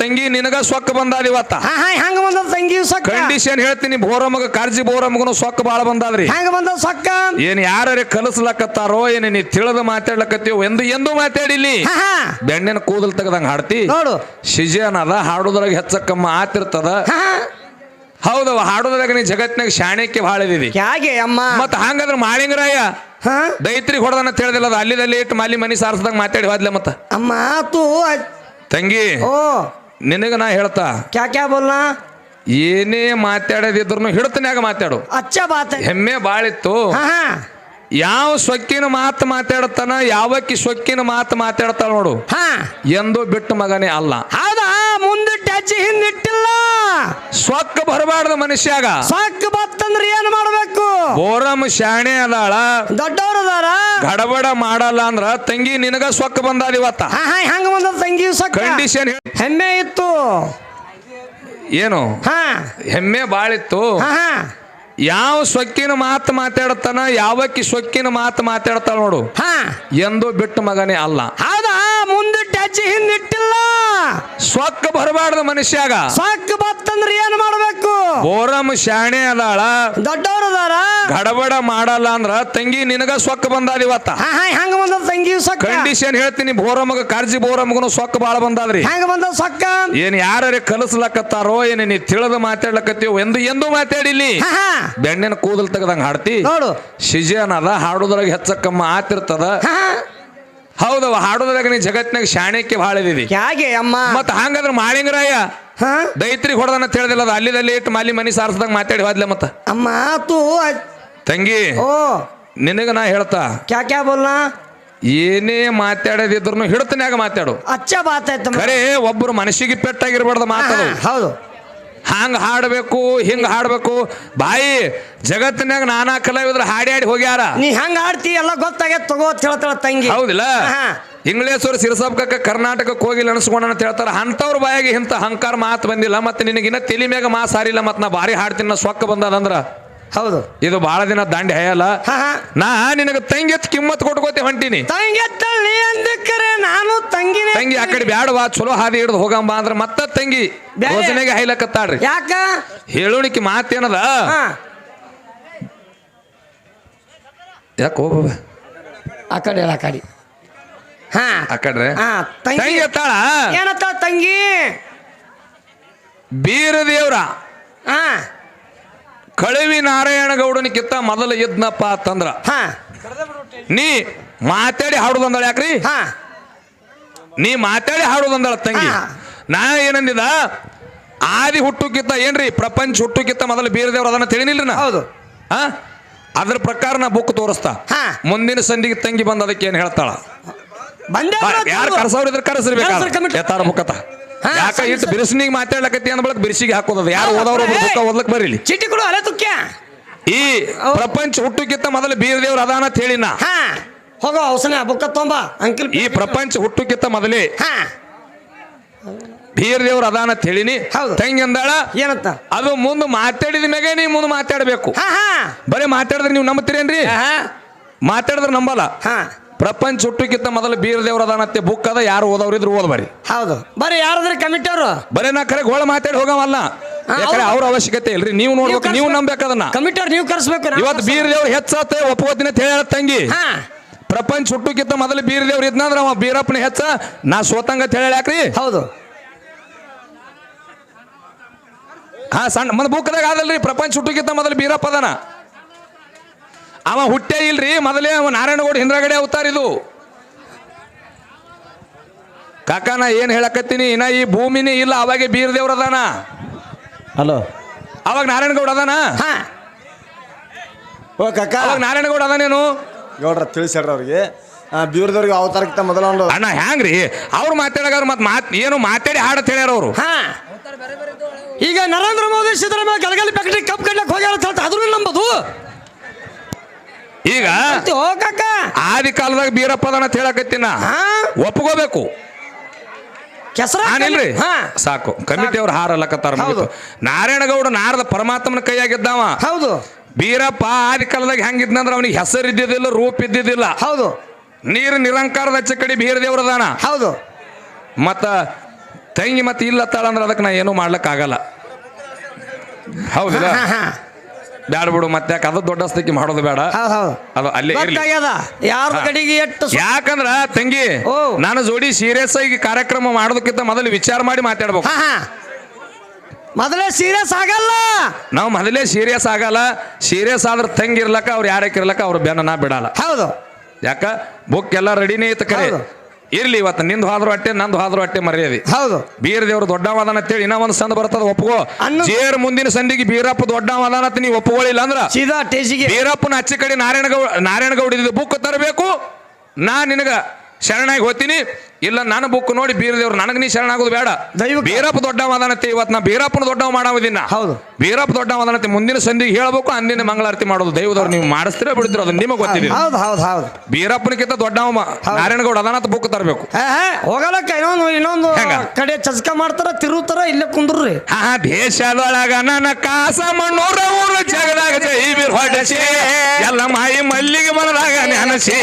ತಂಗಿ ನಿನಗ ಸೊಕ್ಕ ಬಂದಾದ ಇವತ್ತ? ಹಾ ಹಾ ಹೆಂಗ ಬಂದದ ತಂಗಿ ಸೊಕ್ಕ? ಕಂಡೀಷನ್ ಹೇಳ್ತೀನಿ ಬೋರಮ್ಮಗ ಕಾರ್ಜಿ ಬೋರಮ್ಮಗನು ಸೊಕ್ಕ ಬಾಳ ಬಂದಾದ್ರಿ. ಹಂಗ ಬಂದದ ಸೊಕ್ಕ? ಏನ್ ಯಾರೇ ಕಲಸ್ಲಕತ್ತಾರೋ ಏನ್ ನೀ ತಿಳಿದ ಮಾತಾಡ್ಲಕತ್ತೀವ್ ಎಂದು ಎಂದು ಮಾತಾಡಿಲಿ ಬೆಣ್ಣಿನ ಕೂದಲ್ ತೆಗದಂಗ ಹಾಡ್ತಿ. ನೋಡು. ಸಿಜನ್ ಅದ ಹಾಡೋದ್ರಾಗ ಹೆಚ್ಚಕ್ಕಮ್ಮ ಆತಿರ್ತದ. ಹೌದವ ಹಾಡೋದ್ರಾಗ ನೀ ಜಗತ್ನಾಗ ಶಾಣೆಕ್ಕೆ ಭಾಳ ಇದೀವಿ ಕ್ಯಾಗೆ ಅಮ್ಮ? ಮತ್ತ ಹಂಗಂದ್ರ ಮಾಳಿಂಗರಾಯ ದೈತ್ರಿ ಹೊಡೆದನ್ನ ತಿಳಿದಿಲ್ಲ ಅದು ಅಲ್ಲಿದಲ್ಲಿ ಇಟ್ಟು ಮಾಲಿ ಮನಿ ಸಾರಿಸ್ದಂಗ ಮಾತಾಡಿ ಹೋದ್ಲೆ ಮತ್ತ. ಅಮ್ಮ ತೂ ತಂಗಿ ಓ. ನಿನಗ ನಾ ಹೇಳ್ತಾ. ಕ್ಯಾ ಕ್ಯಾ ಬೋಲ್ನಾ? ಏನೇ ಮಾತಾಡದಿದ್ರು ಹಿಡ್ತನ್ಯಾಗ ಮಾತಾಡು. ಅಚ್ಚ ಬಾತ್. ಹೆಮ್ಮೆ ಬಾಳಿತ್ತು ಹಾ ಹಾ. ಯಾವ ಸೊಕ್ಕಿನ ಮಾತು ಮಾತಾಡ್ತಾನ ಯಾವಕ್ಕಿ ಸೊಕ್ಕಿನ ಮಾತು ಮಾತಾಡ್ತಾಳ ನೋಡು. ಹಾ. ಎಂದು ಬಿಟ್ಟು ಮಗನೇ ಅಲ್ಲ. ಹೌದಾ? ಮುಂದಿಟ್ಟು ಹೆಜ್ಜೆ ಹಿಂದಿಟ್ಟಿಲ್ಲ. ಸೊಕ್ಕ ಬರಬಾರ್ದು ಮನುಷ್ಯಾಗ. ಸೊಕ್ಕ ಬತ್ತಂದ್ರೆ ಏನ್ ಮಾಡ್ಬೇಕು? ಬೋರಮ್ ಶಾಣೆ ಅದಾಳ. ದೊಡ್ಡವ್ರ ಅದಾರ? ಗಡಬಡ ಮಾಡಲ್ಲ ಅಂದ್ರ ತಂಗಿ ನಿನಗ ಸೊಕ್ಕ ಬಂದಾದ ಇವತ್ತ. ಹಾ ಹಾ ಹೆಂಗ ಬಂದ ತಂಗಿ ಸೊಕ್ಕ? ಕಂಡೀಷನ್ ಹೆಮ್ಮೆ ಇತ್ತು. ಏನು? ಹಾ. ಹೆಮ್ಮೆ ಬಾಳಿತ್ತು ಹಾ ಹಾ. ಯಾವ ಸೊಕ್ಕಿನ ಮಾತು ಮಾತಾಡ್ತಾನ ಯಾವಕ್ಕಿ ಸೊಕ್ಕಿನ ಮಾತು ಮಾತಾಡ್ತಾಳ ನೋಡು. ಹಾ. ಎಂದು ಬಿಟ್ಟು ಮಗನೇ ಅಲ್ಲ. ಹೌದಾ? ಮುಂದಿಟ್ಟು ಹಚ್ಚಿ ಹಿಂದಿಟ್ಟಿಲ್ಲ. ಸೊಕ್ಕ ಬರಬಾರ್ದು ಮನುಷ್ಯಾಗ. ಸೊಕ್ಕ ಬತ್ತಂದ್ರೆ ಏನ್ ಮಾಡ್ಬೇಕು? ಬೋರಮ್ ಶಾಣೆ ಅದಾಳ. ದೊಡ್ಡವ್ರ ಅದಾರ? ಗಡಬಡ ಮಾಡಲ್ಲ ಅಂದ್ರ ತಂಗಿ ನಿನಗ ಸೊಕ್ಕ ಬಂದಾದ ಇವತ್ತ. ಬಂದ ಹೆಂಗ ಬಂದದ ತಂಗಿ ಸೊಕ್ಕ? ಕಂಡೀಷನ್ ಹೇಳ್ತೀನಿ ಬೋರಮಗ ಕರ್ಜಿ ಬೋರಮಗನು ಸೊಕ್ಕ ಬಾಳ ಬಂದಾದ್ರಿ. ಹೆಂಗ ಬಂದ ಸೊಕ್ಕ? ಏನ್ ಯಾರೇ ಕಲಸ್ಲಕತ್ತಾರೋ ಏನ್ ನೀ ತಿಳಿದು ಮಾತಾಡ್ಲಕತ್ತೀವ್ ಎಂದು ಎಂದು ಮಾತಾಡಿಲಿ ಬೆಣ್ಣಿನ ಕೂದಲ್ ತೆಗದಂಗ ಹಾಡ್ತಿ. ನೋಡು. ಸಿಜನ್ ಅದ ಹಾಡುದ್ರಾಗ ಹೆಚ್ಚಕ್ಕಮ್ಮ ಆತಿರ್ತದ. ಹೌದವ ಹಾಡುದ್ರಾಗ ನೀ ಜಗತ್ನಾಗ ಶಾಣಕ್ಕೆ ಭಾಳ ಇದಿದಿ ಕ್ಯಾಗೆ ಅಮ್ಮ? ಮತ್ತ ಹಂಗಂದ್ರ ಮಾಳಿಂಗರಾಯ ಹಾ? ದೈತ್ರಿಗೆ ಹೊಡೆದನ್ನ ತಿಳಿದಿಲ್ಲ ಅದು. ಅಲ್ಲಿದಲ್ಲಿ ಇಟ್ಟು ಮಾಲಿ ಮನಿ ಸಾರಿಸ್ದಂಗ ಮಾತಾಡಿ ಹೋದ್ಲೆ ಮತ್ತ. ಅಮ್ಮ ತೂ ತಂಗಿ ಓ. ನಿನಗ ನಾ ಹೇಳ್ತಾ. ಕ್ಯಾ ಕ್ಯಾ ಬೋಲ್ನಾ? ಏನೇ ಮಾತಾಡದಿದ್ರು ಹಿಡ್ತನ್ಯಾಗ ಮಾತಾಡು. ಅಚ್ಚ ಬಾತ್ ಖರೆ ಒಬ್ಬರು ಮನಸ್ಸಿಗೆ ಪೆಟ್ಟಾಗಿರ್ಬಾರ್ದು ಮಾತಾಡು ಹೌದು. ಹಂಗ ಹಾಡಬೇಕು ಹಿಂಗ ಹಾಡಬೇಕು. ಬಾಯಿ ಜಗತ್ತಿನಾಗ ನಾನಾ ಕಲಾವಿದ್ರು ಹಾಡಿ ಹಾಡಿ ಹೋಗ್ಯಾರ. ನೀ ಹಂಗ ಹಾಡ್ತಿ ಎಲ್ಲ ಗೊತ್ತಾಗ ತಗೋ ಅಂತ ಹೇಳ್ತಾಳ ತಂಗಿ. ಹೌದಿಲ್ಲ? ಹಾ. ಇಂಗ್ಲೇಶ್ವರ ಸಿರಸಬ್ಕಕ್ಕೆ ಕರ್ನಾಟಕಕ್ಕೆ ಹೋಗಿಲ್ಲ ಅನ್ಸ್ಕೊಂಡ ಅಂತ ಹೇಳ್ತಾರೆ. ಅಂಥವ್ರ ಬಾಯಾಗಿ ಇಂಥ ಅಹಂಕಾರ ಮಾತು ಬಂದಿಲ್ಲ. ಮತ್ತು ನಿನಗಿನ್ನ ತಲೆ ಮ್ಯಾಗ ಮಾ ಸಾರಿಲ್ಲ ಮತ್ತೆ ನಾ ಭಾರಿ ಹಾಡ್ತೀನಿ ನಾ ಸೊಕ್ಕ ಬಂದದಂದ್ರ ಹೌದು. ಇದು ಬಹಳ ದಿನ ದಾಂಡಿ ಹೇಯಲ್ಲ. ನಾ ನಿನಗೆ ತಂಗಿ ಕಿಮ್ಮತ್ ಕೊಟ್ಕೋತೆ ಹೊಂಟಿನಿ. ಅಂದಕ್ಕರೆ ನಾನು ತಂಗಿನ ತಂಗಿ ಆ ಕಡೆ ಬ್ಯಾಡವಾ ಚಲೋ ಹಾದಿ ಹಿಡ್ದು ಹೋಗಂಬ ಅಂದ್ರೆ ಮತ್ತ ತಂಗಿ. ಯೋಜನೆಗೆ ಹೈಲಕತ್ತಾಳ್ರಿ. ಯಾಕ? ಹೇಳೋಣಿಕೆ ಮಾತೇನದ? ಯಾಕೆ ಹೋಗ ಆ ಕಡೆ ಆ ಕಡೆ. ಹಾ. ಆ ಕಡ್ರೆ. ಹಾ ತಂಗಿ. ತಂಗಿ ಎತ್ತಾಳ? ಏನತ್ತ ತಂಗಿ? ಬೀರ ದೇವ್ರ ಹಾ. ಕಳವಿ ನಾರಾಯಣ ಕಿತ್ತ ಮೊದಲು ಇದ್ನಪ್ಪ ಅಂತಂದ್ರ. ಹಾ. ನೀ ಮಾತಾಡಿ ಹಾಡುದಂದಳ ಯಾಕ್ರಿ? ಹಾ. ನೀ ಮಾತಾಡಿ ಹಾಡುದಂದಳ ತಂಗಿ. ಹಾ. ನಾ ಏನಂದಿದ? ಆದಿ ಹುಟ್ಟುಕಿತ್ತ ಏನ್ರಿ? ಪ್ರಪಂಚ ಹುಟ್ಟುಕಿತ್ತ ಮೊದಲು ಬೀರ ದೇವ್ರ ಅದನ್ನ ತಿಳಿನಿಲ್ರಿ ನಾ? ಹೌದು? ಅದ್ರ ಪ್ರಕಾರ ನಾ ಬುಕ್ ತೋರಿಸ್ತಾ. ಹಾ. ಮುಂದಿನ ಸಂಧಿಗೆ ತಂಗಿ ಬಂದ ಅದಕ್ಕೆ ಏನ್ ಹೇಳ್ತಾಳ? ಯಾರು ಕರ್ಸವ್ರ ಇದ್ರ ಕರೆಸ್ರಿ ಕರ್ಸ್ರಿ committee. ಎತ್ತಾರ ಯಾಕ ಇಟ್ಟು. ಬಿರುಸಿನಿಗೆ ಮಾತಾಡ್ಲಕತ್ತಿ ಅಂದ ಬಳಕ ಬಿರುಸಿಗೆ ಹಾಕೋದದು. ಯಾರು ಓದವ್ರು ಬುಕ್ಕ ಓದ್ಲಕ್ ಬರೀಲಿ? ಚೀಟಿ ಕೊಡು ಅಲೆ ತುಕ್ಯ. ಈ ಪ್ರಪಂಚ ಹುಟ್ಟುಕಿತ್ತ ಮೊದಲು ಬೀರ ದೇವ್ರ ಅದಾನ ಅಂತ ಹೇಳಿ ನಾ. ಹಾ ಹೋಗೋ ಅವಸನ ಬುಕ್ಕ ತೊಂಬ ಅಂಕಿಲ್ ಈ ಪ್ರಪಂಚ ಹುಟ್ಟುಕಿತ್ತ ಮೊದಲೇ ಹಾ. ಬೀರ ದೇವ್ರ ಅದಾನ ಅಂತ ಹೇಳಿನಿ. ಹೌದು. ತಂಗಿ ಅಂದಾಳ ಏನಂತ? ಅದು ಮುಂದೆ ಮಾತಾಡಿದ ಮ್ಯಾಗೆ ನೀವು ಮುಂದೆ ಮಾತಾಡಬೇಕು. ಹಾ ಹಾ. ಬರೀ ಮಾತಾಡಿದ್ರೆ ನೀವು ನಂಬ್ತೀರೇನ್ರಿ? ಹಾ. ಮಾತಾಡಿದ್ರೆ ನಂಬಲ್ಲ. ಹಾ. ಪ್ರಪಂಚ ಹುಟ್ಟಕ್ಕಿಂತ ಮೊದಲು ಬೀರ ದೇವ್ರ ಅದಾನತ್ತೆ ಬುಕ್ ಅದ ಯಾರು ಓದವ್ರಿದ್ರು ಓದ್ಬಾರಿ ಹೌದು. ಬರೀ ಯಾರಾದ್ರೂ ಕಮಿಟಿ ಅವರು? ಬರೀ ನಾ ಕರೆ ಗೋಳ ಮಾತಾಡಿ ಹೋಗವಲ್ಲ. ಯಾಕಂದ್ರೆ ಅವ್ರ ಅವಶ್ಯಕತೆ ಇಲ್ರಿ ನೀವು ನೋಡ್ಬೇಕು ನೀವು ನಂಬೇಕು ಅದನ್ನ. ಕಮಿಟಿ ಅವ್ರು ನೀವು ಕರ್ಸ್ಬೇಕು ನಾವು ಇವತ್ತು ಬೀರ ದೇವ್ರ ಹೆಚ್ಚಾತೆ ಒಪ್ಪೋದಿನ ಅಂತ ಹೇಳ ತಂಗಿ. ಹಾ. ಪ್ರಪಂಚ ಹುಟ್ಟಕ್ಕಿಂತ ಮೊದಲು ಬೀರ ದೇವ್ರ ಇದ್ನಂದ್ರ ಅವ ಬೀರಪ್ಪನ ಹೆಚ್ಚ ನಾ ಸೋತಂಗ ಅಂತ ಹೇಳಿ ಯಾಕ್ರಿ? ಹೌದು. ಹಾ ಸಣ್ಣ ಮನ್ ಬುಕ್ದಾಗ ಆದಲ್ರಿ ಪ್ರಪಂಚ ಹುಟ್ಟಕ್ಕಿಂತ ಮೊದಲು ಬೀರಪ್ಪ ಅದಾನ. ಅವ ಹುಟ್ಟೇ ಇಲ್ರಿ ಮೊದಲೇ ಅವ ನಾರಾಯಣಗೌಡ ಹಿಂದ್ರಗಡೆ ಅವತಾರ ಇದು. ಕಾಕ ನಾ ಏನ್ ಹೇಳಕತ್ತೀನಿ ಇನ್ನ ಈ ಭೂಮಿನೇ ಇಲ್ಲ ಅವಾಗೆ ಬೀರದೇವ್ರ ಅದಾನ. ಹಲೋ. ಅವಾಗ ನಾರಾಯಣಗೌಡ ಅದಾನ? ಹಾ. ಓ ಕಕ್ಕ ಅವಾಗ ನಾರಾಯಣಗೌಡ ಅದಾನೇನು? ಗೌಡ್ರ ತಿಳಿಸ್ಯಾರ ಅವ್ರಿಗೆ. ಬೀರ್ದವ್ರಿಗೆ ಅವತಾರಕ್ಕಿಂತ ಮೊದಲ ಒಂದು ಅಣ್ಣ ಹ್ಯಾಂಗ್ರಿ? ಅವ್ರು ಮಾತಾಡಗಾರ ಮತ್ ಮಾತ್ ಏನು ಮಾತಾಡಿ ಹಾಡತ್ ಹೇಳ್ಯಾರ ಅವರು. ಹಾ. ಈಗ ನರೇಂದ್ರ ಮೋದಿ ಸಿದ್ದರಾಮಯ್ಯ ಗಲಗಲಿ ಪ್ಯಾಕೆಟ್ ಕಪ್ ಕಡ್ಲಕ್ಕೆ ಹೋಗ್ಯಾರ ಅಂತ ಹೇಳ್ತಾರೆ ಅದನ್ನು ನಂಬೋದು. ಈಗ ಓ ಕಾಕ ಆದಿ ಕಾಲದಾಗ ಬೀರಪ್ಪ ಅಂತ ಹೇಳಕತ್ತಿನ ಒಪ್ಕೋಬೇಕು. ಹಾ. ಸಾಕು. ಕಮಿಟಿ ಅವ್ರು ಹಾರಲ್ಲಕತ್ತಾರ ನಾರಾಯಣ ನಾರಾಯಣಗೌಡ ನಾರದ ಪರಮಾತ್ಮನ ಕೈಯಾಗಿದ್ದಾವ. ಹೌದು. ಬೀರಪ್ಪ ಆದಿ ಕಾಲದಾಗ ಹೆಂಗಿದ್ನಂದ್ರ ಅವನಿಗೆ ಹೆಸರು ಇದ್ದಿದ್ದಿಲ್ಲ ರೂಪ ಇದ್ದಿದ್ದಿಲ್ಲ. ಹೌದು. ನೀರು ನಿರಂಕಾರದ ಹಚ್ಚ ಕಡೆ ಬೀರ ದೇವ್ರದಾನ ಹೌದು. ಮತ್ತ ತಂಗಿ ಮತ್ತೆ ಇಲ್ಲ ಅಂದ್ರೆ ಅದಕ್ಕೆ ನಾ ಏನೂ ಮಾಡ್ಲಿಕ್ಕಾಗಲ್ಲ. ಹೌದಿಲ್ಲ? ಬ್ಯಾಡ ಬಿಡು ಮತ್ತೆ ಯಾಕೆ ಅದು ದೊಡ್ಡ ಸ್ಥಿತಿ ಮಾಡೋದು ಬೇಡ. ಅದು ಅಲ್ಲೇ ಇರ್ಲಿ. ಯಾರ ಕಡೆಗೆ ಎಷ್ಟು ಸ- ಯಾಕಂದ್ರ ತಂಗಿ ಓ. ನಾನು ಜೋಡಿ ಸೀರಿಯಸ್ ಆಗಿ ಕಾರ್ಯಕ್ರಮ ಮಾಡೋದಕ್ಕಿಂತ ಮೊದಲು ವಿಚಾರ ಮಾಡಿ ಮಾತಾಡ್ಬೇಕು. ಹಾ ಹಾ. ಮೊದಲೇ ಸೀರಿಯಸ್ ಆಗಲ್ಲ. ನಾವು ಮೊದಲೇ ಸೀರಿಯಸ್ ಆಗಲ್ಲ. ಸೀರಿಯಸ್ ಆದ್ರೆ ತಂಗಿ ಇರ್ಲಕ್ಕ ಅವ್ರು ಯಾರಕ್ಕೆ ಇರ್ಲಕ್ಕ ಅವ್ರ ಬೆನ್ನ ನಾ ಬಿಡಲ್ಲ. ಹೌದು. ಯಾಕ? ಬುಕ್ ಎಲ್ಲ ರೆಡಿನೇ ಇತ್ತು ಕರೆ. ಹೌದು. ಇರ್ಲಿ ಇವತ್ತು ನಿಂದು ಹಾದ್ರು ಅಟ್ಟೆ ನಂದು ಹಾದ್ರು ಅಟ್ಟೆ ಮರ್ಯಾದೆ. ಹೌದು. ಬೀರ್ ದೇವ್ರು ದೊಡ್ಡವಾದನ ಅಂತೇಳಿ ಇನ್ನ ಒಂದು ಸಂದ ಬರ್ತದ ಒಪ್ಪಗೋ ಅನ್ನು- ಜೇರ್ ಮುಂದಿನ ಸಂದಿಗೆ ಬೀರಪ್ಪ ದೊಡ್ಡವಾದನ ಅಂತ ನೀವು ಒಪ್ಕೊಳ್ಳಿಲ್ಲ ಅಂದ್ರ ಸೀದಾ ಟೇಜಿಗೆ ಬೀರಪ್ಪನ ಅಚ್ಚ ಕಡೆ ನಾರಾಯಣಗೌಡ ನಾರಾಯಣಗೌಡ ಬುಕ್ ತರಬೇಕು. ನಾ ನಿನಗ ಶರಣಾಗಿ ಹೋಗ್ತೀನಿ. ಇಲ್ಲ ನನ್ನ ಬುಕ್ ನೋಡಿ ಬೀರದೇವ್ರು ನನಗೆ ನೀ ಶರಣಾಗೋದು ಬೇಡ. ಬೀರಪ್ಪ ಬೀರಪ್ಪ ದೊಡ್ಡವಾದನತ್ತೆ ಇವತ್ತು ನಾ ಬೀರಪ್ಪನ ದೊಡ್ಡವ ಮಾಡಾವಿದಿನ ಹೌದು. ಬೀರಪ್ಪ ದೊಡ್ಡವಾದನತ್ತೆ ಮುಂದಿನ ಸಂಧಿಗೆ ಹೇಳ್ಬೇಕು ಅಂದಿನ ಮಂಗಳಾರತಿ ಮಾಡೋದು. ದೈವದವ್ರು ನೀವು ಮಾಡಿಸ್ತೀರ ಬಿಡ್ತೀರ ಅದು ನಿಮಗೆ ಗೊತ್ತಿದೆ ಹೌದು ಹೌದು ಹೌದು ಬೀರಪ್ಪನಕ್ಕಿಂತ ದೊಡ್ಡವ ಮ- ನಾರಾಯಣಗೌಡ ಅದನ್ನತ್ತ ಬುಕ್ ತರಬೇಕು. ಹಾ ಹೇ, ಹೋಗಲಕ್ಕ ಇನ್ನೊಂದು ಇನ್ನೊಂದು ಹೆಂಗ? ಕಡೆ ಚಸ್ಕ ಮಾಡ್ತಾರ ತಿರುತ್ತಾರ ಇಲ್ಲೇ ಕುಂದ್ರಿ ಆ ದೇಶದೊಳಗ ನನ್ನ ಕಾಸ ಮಣ್ಣೂರ ಊರು ಜಗದಾಗ ಜೈ ಬೀರ್ ಹೊಡಸಿ. ಎಲ್ಲ ಮಾಯಿ ಮಲ್ಲಿಗೆ ಮನದಾಗ ನೆನಸಿ.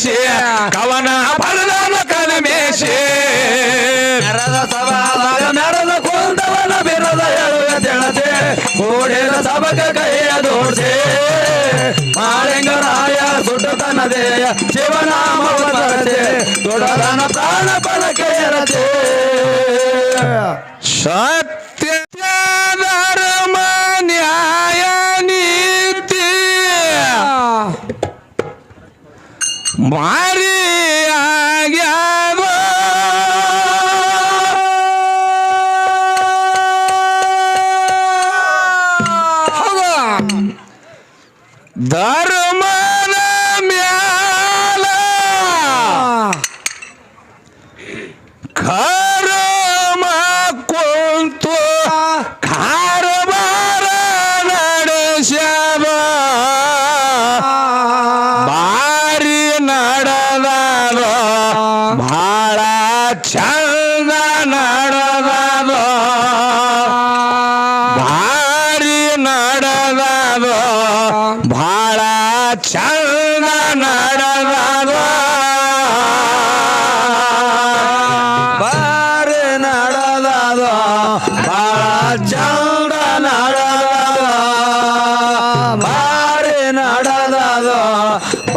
ತಿಳಿಸಿ ಕವನ ಬರದಾನ ಮೇಷೆ ನರದ ಸಭಾದಾಗ ಮೆರದ ಕುಂದವನ ಬಿರದ ಹೇಳುವ ತಿಳಿಸಿ. ಕೂಡಿದ ಸಭಕ ಕೈಯ ದೋಡ್ಸಿ. ಮಾಳಿಂಗರಾಯ ಸುಟ್ಟತನದೇಯ ಶಿವನಾಮವ ತರದೆ ದೊಡ್ಡದನ ಪ್ರಾಣ ಸತ್ಯ Blah!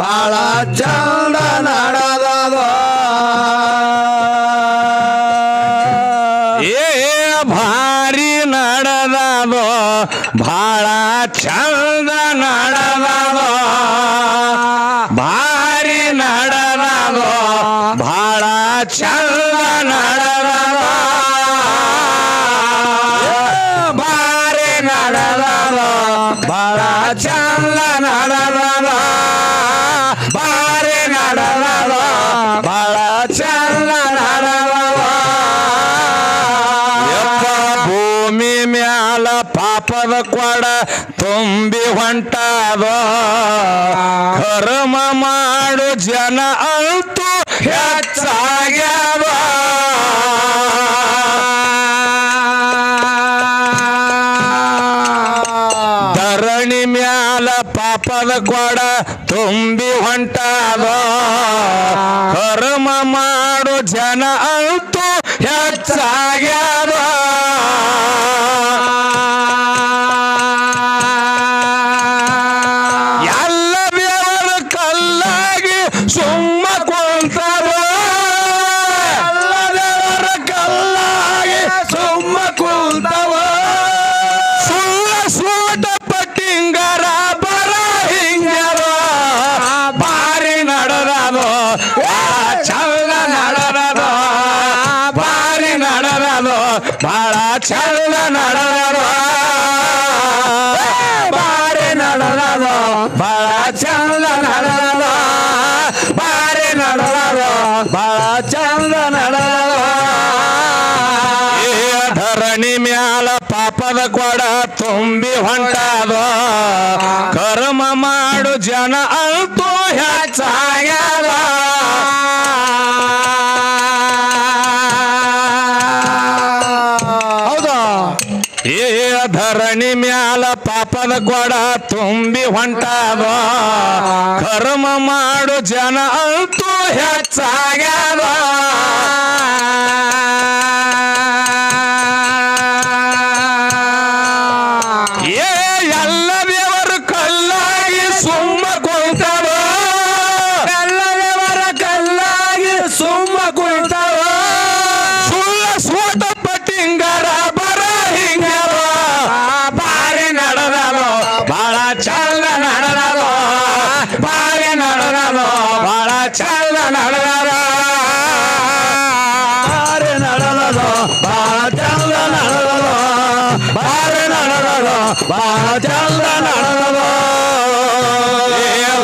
ಬಾಳ ಚಂದ ನಡೆದದ ಭೂಮಿ ಮ್ಯಾಲ ಪಾಪದ ಕೊಡ ತುಂಬಿ ಹೊಂಟಾದ ಕರ್ಮ ಮಾಡು ಜನ ಅಂತೂ ಹೆಚ್ಚಾಗ್ಯಾವ ಮ್ಯಾಲ ಪಾಪದ ಕೊಡ ತುಂಬಿ ಹೊಂಟಾದ. ಕರ್ಮ ಮಾಡು ಜನ ಅಂತೂ ಹೆಚ್ಚಾಗ್ಯಾದ ನಡೆದದು ಬಾರಿ ನಡಲ ಬಾಳ ಚಂದ ನಡಲ ಧರಣಿ ಮ್ಯಾಲ ಪಾಪದ ಕೊಡ ತುಂಬಿ ಹೊಂಟಾದ, ಕರ್ಮ ಮಾಡು ಜನ ಅಂತೂ ಧರಣಿ ಮ್ಯಾಲ ಪಾಪದ ಗೊಡ ತುಂಬಿ ಹೊಂಟಾದ. ಕರ್ಮ ಮಾಡು ಜನ ಅಂತೂ ಹೆಚ್ಚಾಗ್ಯಾದ.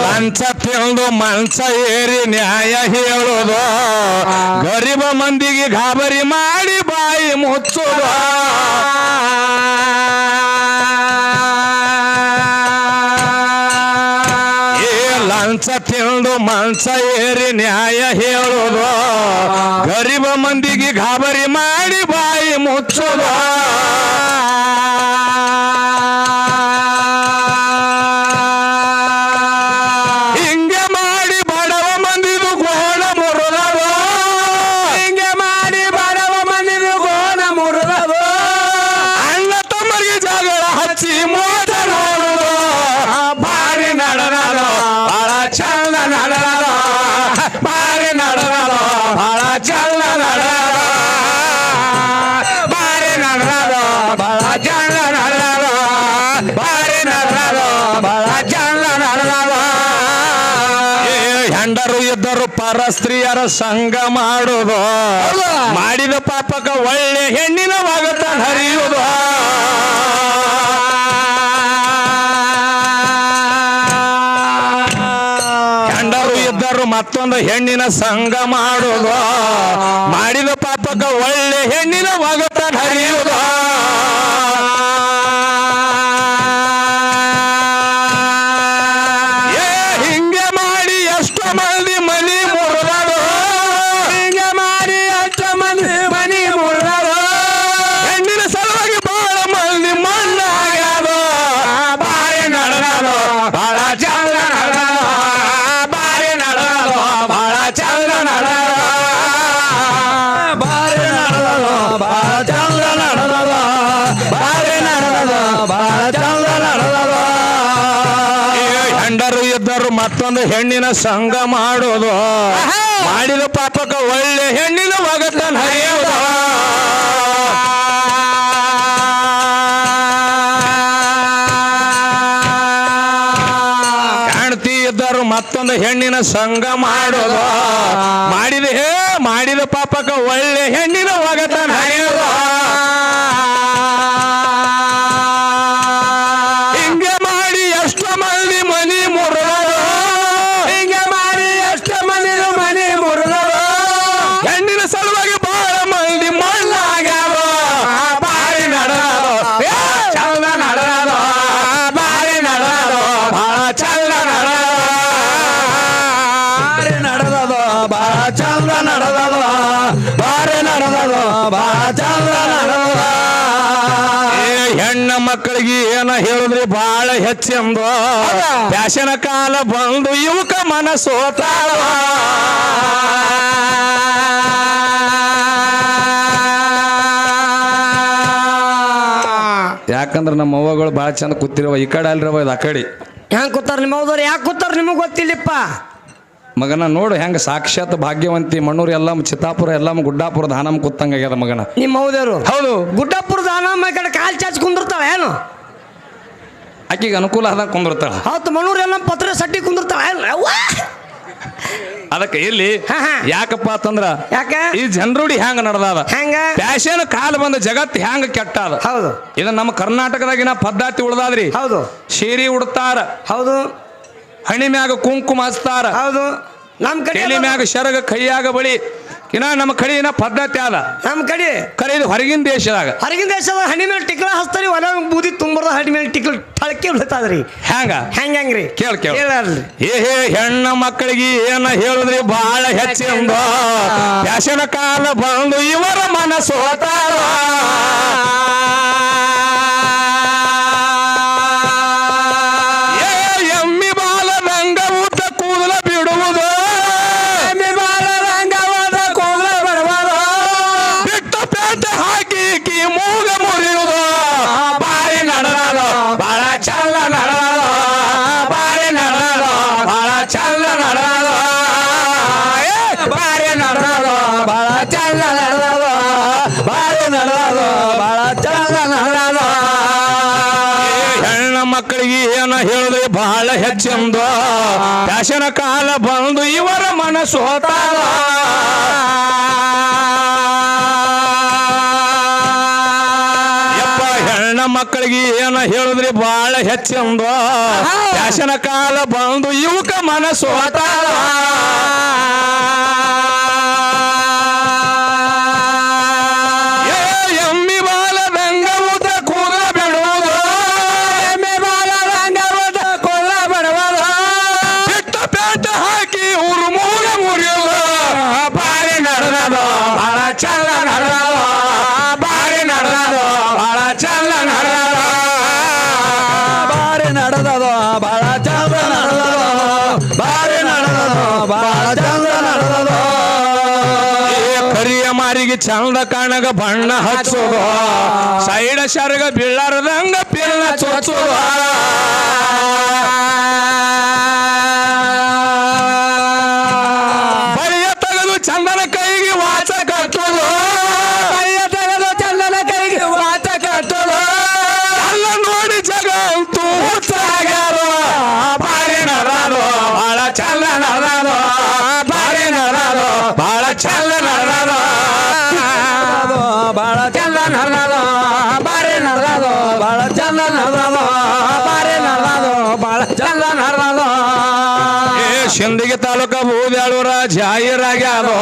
ಲಂಚ ತಿಂದು ಮಂಚ ಏರಿ ನ್ಯಾಯ ಹೇಳುದು ಗರಿಬ ಮಂದಿಗೆ ಗಾಬರಿ ಮಾಡಿ ಬಾಯಿ ಮುಚ್ಚುದು ಲಂಚ ತಿಂದು ಮಂಚ ಏರಿ ನ್ಯಾಯ ಹೇಳುದು ಗರಿಬ ಮಂದಿಗೆ ಗಾಬರಿ ಮಾಡಿ ಬಾಯಿ ಮುಚ್ಚುದು ಪರಸ್ತ್ರೀಯರ ಸಂಘ ಮಾಡುದು ಮಾಡಿದ ಪಾಪಕ ಒಳ್ಳೆ ಹೆಣ್ಣಿನ ಭಾಗತ ಹರಿಯುವುದು. ಕಂಡರು ಇದ್ದರು ಮತ್ತೊಂದು ಹೆಣ್ಣಿನ ಸಂಘ ಮಾಡುದು ಬಹಳ ಚಂದ ನಡ ಬಾರಿ ನಡೆದಲು ಬಹಳ ಚಂದ ನಡ ಬಾರಿ ನಡೆದಲು ಬಹಳ ಚಂದ ನಡೆದಲು ಬಾರಿ ನಡೆದಲು ಬಹಳ ಚಂದ ನಡೆದಲು ಹೆಂಡರು ಇದ್ದರು, ಮತ್ತೊಂದು ಹೆಣ್ಣಿನ ಸಂಘ ಮಾಡೋದು. ಮಾಡಿದ ಪಾಪಕ ಒಳ್ಳೆ ಹೆಣ್ಣಿನ ಒಗತನ ಹರಿಯುವುದು ಸಂಘ ಮಾಡೋದು. ಮಾಡಿದ ಹೇ ಮಾಡಿದ ಪಾಪಕ ಒಳ್ಳೆ ಹೆಣ್ಣಿನ ಒಗತನ ಮಕ್ಕಳಿಗೆ ಏನ ಹೇಳಿದ್ರಿ? ಬಹಳ ಹೆಚ್ಚೆಂದು. ಫ್ಯಾಷನ್ ಕಾಲ ಬಂದು ಯುವಕ ಮನಸ್ಸೋತ ಯಾಕಂದ್ರೆ ನಮ್ಮ ಅವ್ವಗಳು ಭಾಳ ಚಂದ ಕೂತಿರವ ಈ ಕಡೆ ಅಲ್ರವ ಇದು ಆ ಕಡೆ. ಹೆಂಗ್ ಕೂತಾರ ನಿಮ್ಮ ಹೌದವ್ರು ಯಾಕೆ ಕೂತಾರ ನಿಮಗೆ ಗೊತ್ತಿಲ್ಲಪ್ಪ? ಮಗನ ನೋಡು ಹೆಂಗ ಸಾಕ್ಷಾತ್ ಭಾಗ್ಯವಂತಿ ಮಣ್ಣೂರು ಎಲ್ಲ ಚಿತ್ತಾಪುರ ಎಲ್ಲ ಗುಡ್ಡಾಪುರ ಧಾನಮ್ ಕೂತಂಗ ಆಗ್ಯದ ಮಗನ. ನಿಮ್ಮ ಹೌದೇರು ಹೌದು. ಗುಡ್ಡಾಪುರ ಧಾನಮ್ ಈ ಕಡೆ ಕಾಲ್ ಚಾಚ್ ಕುಂದಿರ್ತಾವ ಏನು? ಆಕಿಗೆ ಅನುಕೂಲ ಆದಾಗ ಕುಂದಿರ್ತಾಳ. ಹತ್ತು ಮಣ್ಣೂರು ಎಲ್ಲ ಪತ್ರ ಸಟ್ಟಿ ಕುಂದಿರ್ತಾವ! ಅದಕ್ಕೆ ಇಲ್ಲಿ. ಯಾಕಪ್ಪ ಅಂತಂದ್ರ ಯಾಕೆ? ಈ ಜನರುಡಿ ಹ್ಯಾಂಗ ನಡೆದಾದ? ಹೆಂಗ? ಫ್ಯಾಷನ್ ಕಾಲ ಬಂದ ಜಗತ್ ಹ್ಯಾಂಗ ಕೆಟ್ಟಾದ? ಹೌದು. ಇದು ನಮ್ಮ ಕರ್ನಾಟಕದಾಗಿನ ಪದ್ಧತಿ ಉಳ್ದಾದ್ರಿ. ಹೌದು. ಶೀರಿ ಉಡ್ತಾರ. ಹೌದು. ಹಣಿ ಮ್ಯಾಗ ಕುಂಕುಮ ಹಚ್ತಾರ. ಹೌದು. ನಮ್ಮ ಕಡೆ ತಲೆ ಮ್ಯಾಗ ಶರಗ ಕೈಯಾಗ ಬಳಿ ಇನ್ನ ನಮ್ಮ ಕಡೆ ಏನ ಪದ್ಧತಿ ಅದ ನಮ್ಮ ಕಡೆ ಕರೆ ಇದು ಹೊರಗಿನ ದೇಶದಾಗ. ಹೊರಗಿನ ದೇಶದಾಗ ಹಣ್ಣಿನ ಮೇಲೆ ಟಿಕ್ಲ ಹಚ್ತಾರಿ ಒಲ ಬೂದಿ ತುಂಬರದ ಹಣಿ ಮೇಲೆ ಟಿಕ್ಲ ಟಳಕೆ ಬೀಳ್ತಾದ್ರಿ ಹ್ಯಾಂಗ? ಹೆಂಗ ಹೆಂಗ್ರಿ? ಕೇಳ್ ಕೇಳ. ಏ ಹೇ ಹೆಣ್ಣ ಮಕ್ಕಳಿಗೆ ಏನ ಹೇಳಿದ್ರಿ? ಬಹಳ ಹೆಚ್ಚಿಂದ. ಫ್ಯಾಷನ್ ಕಾಲ ಬಂದು ಇವರ ಮನಸ್ಸೋತಾರ ಏನ ಹೇಳಿದ್ರೆ ಬಹಳ ಹೆಚ್ಚೆಂದು. ಫ್ಯಾಷನ್ ಕಾಲ ಬಂದು ಇವರ ಮನಸ್ಸು ಹೋತಾರ ಹೆಣ್ಣ ಮಕ್ಕಳಿಗೆ ಏನ ಹೇಳಿದ್ರೆ ಬಹಳ ಹೆಚ್ಚೆಂದು. ಫ್ಯಾಷನ್ ಕಾಲ ಬಂದು ಇವಕ ಮನಸ್ಸು ಹೋತಾರ ಚಂದ ಕಾಣಗ ಬಣ್ಣ ಹಚ್ಚೋದು ಸೈಡ ಶರ್ಗ ಬೀಳಾರದಂಗ ಪಿಲ್ಲ ಚೊಚ್ಚೋದು ಶಿಂದಗಿ ತಾಲೂಕ ಬೂದ್ಯಾಳೂರ ಜಾಹೀರಾಗ್ಯಾದೋ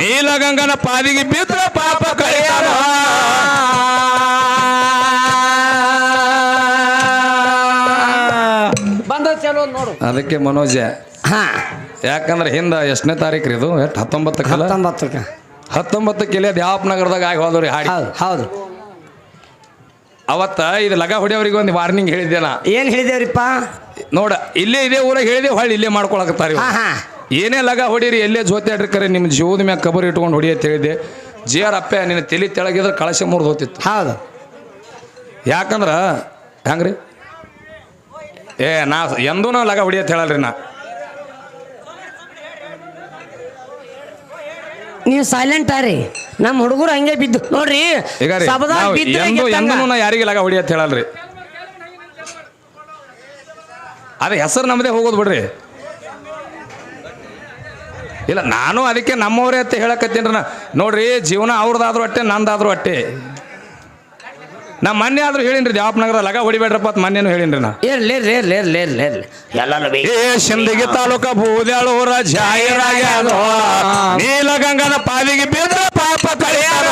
ನೀಲಗಂಗನ ಪಾದಿಗೆ ಬಿದ್ರ ಪಾಪ ಕಳಿಯಾರ ಬಂದ ಚಲೋ ನೋಡು. ಅದಕ್ಕೆ ಮನೋಜ ಹಾ. ಯಾಕಂದ್ರೆ ಹಿಂದ ಎಷ್ಟನೇ ತಾರೀಕು ಇದು? ಎಷ್ಟು? ಹತ್ತೊಂಬತ್ತು ಹತ್ತೊಂಬತ್ತಕ್ಕೆ ಹತ್ತೊಂಬತ್ತಕ್ಕೆ ಇಲ್ಲಿ ದ್ಯಾಪ್ ನಗರದಾಗ ಆಗಿ ಹೋದ್ರಿ ಹಾಡಿ. ಹೌದು ಹೌದು. ಅವತ್ತ ಇದು ಲಗ ಹೊಡಿಯವ್ರಿಗೆ ಒಂದು ವಾರ್ನಿಂಗ್ ಹೇಳಿದ್ದೆ ನಾ. ಏನ್ ಹೇಳಿದೇವ್ರಿಪ್ಪ? ನೋಡ ಇಲ್ಲೇ ಇದೇ ಊರಾಗ ಹೇಳಿದೆ ಹೊಳ್ಳಿ ಇಲ್ಲೇ ಮಾಡ್ಕೊಳಕತ್ತಾರ ಇವ್ರು. ಹಾ ಹಾ ಏನೇ ಲಗ ಹೊಡೀರಿ ಎಲ್ಲೇ ಜೋತಿ ಆಡ್ರಿ ನಿಮ್ಮ ಜೀವದ ಮ್ಯಾಗ ಕಬರ್ ಇಟ್ಕೊಂಡು ಹೊಡಿ ಅಂತ ಹೇಳಿದೆ ಜಿ ಆರ್ ಅಪ್ಪ ನಿನ್ನ ತಲೆ ತೆಳಗಿದ್ರೆ ಕಳಶ ಮುರಿದು ಹೋತಿತ್ತು ಹೌದು. ಯಾಕಂದ್ರ ಹೆಂಗ್ರಿ? ಏ ನಾ ಎಂದೂ ನಾ ಲಗ ಹೊಡಿಯತ್ ಹೇಳಲ್ರಿ ನಾ. ನೀವು ಸೈಲೆಂಟ್ ಆರಿ. ನಮ್ಮ ಹುಡುಗರು ಹಂಗೆ ಬಿದ್ದು ನೋಡ್ರಿ ಈಗ ರೀ ಸಬದಾಗ್ ನಾವು ಬಿದ್ರೆ ಎಂದೂ ಗೆದ್ದಂಗ. ಎಂದೂ ನಾ ಯಾರಿಗೆ ಲಗ ಹೊಡಿಯತ್ ಹೇಳಲ್ರಿ. ಅದ ಹೆಸರು ನಮ್ಮದೇ ಹೋಗೋದು ಬಿಡ್ರಿ. ಇಲ್ಲ ನಾನು ಅದಕ್ಕೆ ನಮ್ಮವರೇ ಅಂತ ಹೇಳಕತ್ತೀನಿ ನಾ. ನೋಡ್ರಿ ಜೀವನ ಅವ್ರದ್ದಾದ್ರೂ ಅಟ್ಟೆ ನಂದಾದ್ರೂ ಅಟ್ಟೆ. ನಾ ಮೊನ್ನೆ ಆದ್ರೂ ಹೇಳಿನ್ರಿ ನಗರ ಲಗ ಹೊಡಿಬೇಡ್ರಪ್ಪ ಅಂತ ಮೊನ್ನೆನೂ ಹೇಳಿನ್ರಿ ನಾ. ಇರ್ಲಿ ಇರ್ಲಿ ಇರ್ಲಿ ಇರ್ಲಿ ಇರ್ಲಿ ಇರ್ಲಿ. ಎಲ್ಲರೂ ಬೇಕು ಏ ಸಿಂದಗಿ ತಾಲೂಕ ಬೂದ್ಯಾಳೂರ ನೀಲಗಂಗನ ಪಾಲಿಗೆ ಬಿದ್ರ ಪಾಪ ಕಳಿಯಾರ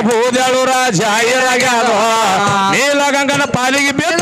ಸಿಂದಗಿ ರಾಜ ನೀಲಗಂಗನ ಪಾಲಿಗೆ ಪಾಪ